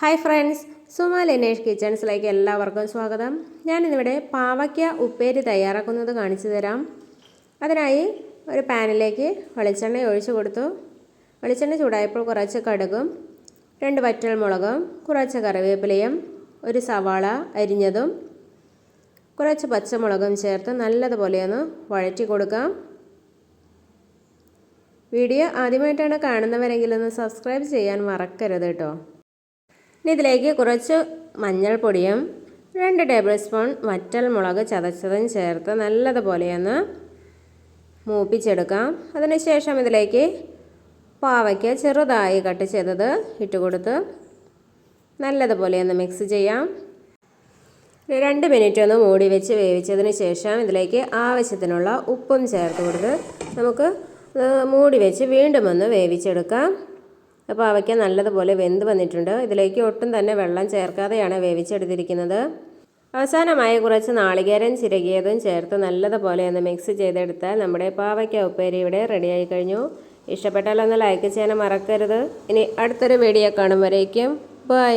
Hi friends Suma Lenesh കിച്ചൺസിലേക്ക് എല്ലാവർക്കും സ്വാഗതം. ഞാനിന്നിവിടെ പാവയ്ക്ക ഉപ്പേരി തയ്യാറാക്കുന്നത് കാണിച്ചു തരാം. അതിനായി ഒരു പാനിലേക്ക് വെളിച്ചെണ്ണ ഒഴിച്ചു കൊടുത്തു. വെളിച്ചെണ്ണ ചൂടായപ്പോൾ കുറച്ച് കടുകും രണ്ട് വറ്റൽ മുളകും കുറച്ച് കറിവേപ്പിലയും ഒരു സവാള അരിഞ്ഞതും കുറച്ച് പച്ചമുളകും ചേർത്ത് നല്ലതുപോലെ ഒന്ന് വഴറ്റി കൊടുക്കാം. വീഡിയോ ആദ്യമായിട്ടാണ് കാണുന്നവരെങ്കിൽ ഒന്ന് സബ്സ്ക്രൈബ് ചെയ്യാൻ മറക്കരുത് കേട്ടോ. ഇതിലേക്ക് കുറച്ച് മഞ്ഞൾപ്പൊടിയും രണ്ട് ടേബിൾ സ്പൂൺ വറ്റൽ മുളക് ചതച്ചതും ചേർത്ത് നല്ലതുപോലെ ഒന്ന് മൂപ്പിച്ചെടുക്കാം. അതിനുശേഷം ഇതിലേക്ക് പാവയ്ക്ക് ചെറുതായി കട്ട് ചെയ്തത് ഇട്ട് കൊടുത്ത് നല്ലതുപോലെ ഒന്ന് മിക്സ് ചെയ്യാം രണ്ട് മിനിറ്റ് ഒന്ന് മൂടി വെച്ച് വേവിച്ചതിന് ശേഷം ഇതിലേക്ക് ആവശ്യത്തിനുള്ള ഉപ്പും ചേർത്ത് കൊടുത്ത് നമുക്ക് മൂടി വെച്ച് വീണ്ടും ഒന്ന് വേവിച്ചെടുക്കാം. അപ്പോൾ അവയ്ക്ക് നല്ലതുപോലെ വെന്ത് വന്നിട്ടുണ്ട്. ഇതിലേക്ക് ഒട്ടും തന്നെ വെള്ളം ചേർക്കാതെയാണ് വേവിച്ചെടുത്തിരിക്കുന്നത്. അവസാനമായി കുറച്ച് നാളികേരം ചിരകിയതും ചേർത്ത് നല്ലതുപോലെ ഒന്ന് മിക്സ് ചെയ്തെടുത്താൽ നമ്മുടെ പാവയ്ക്ക ഉപ്പേരി ഇവിടെ റെഡിയായി കഴിഞ്ഞു. ഇഷ്ടപ്പെട്ടാൽ ഒന്ന് ലൈക്ക് ചെയ്യാൻ മറക്കരുത്. ഇനി അടുത്തൊരു വീഡിയോ കാണുമ്പോഴേക്കും ബൈ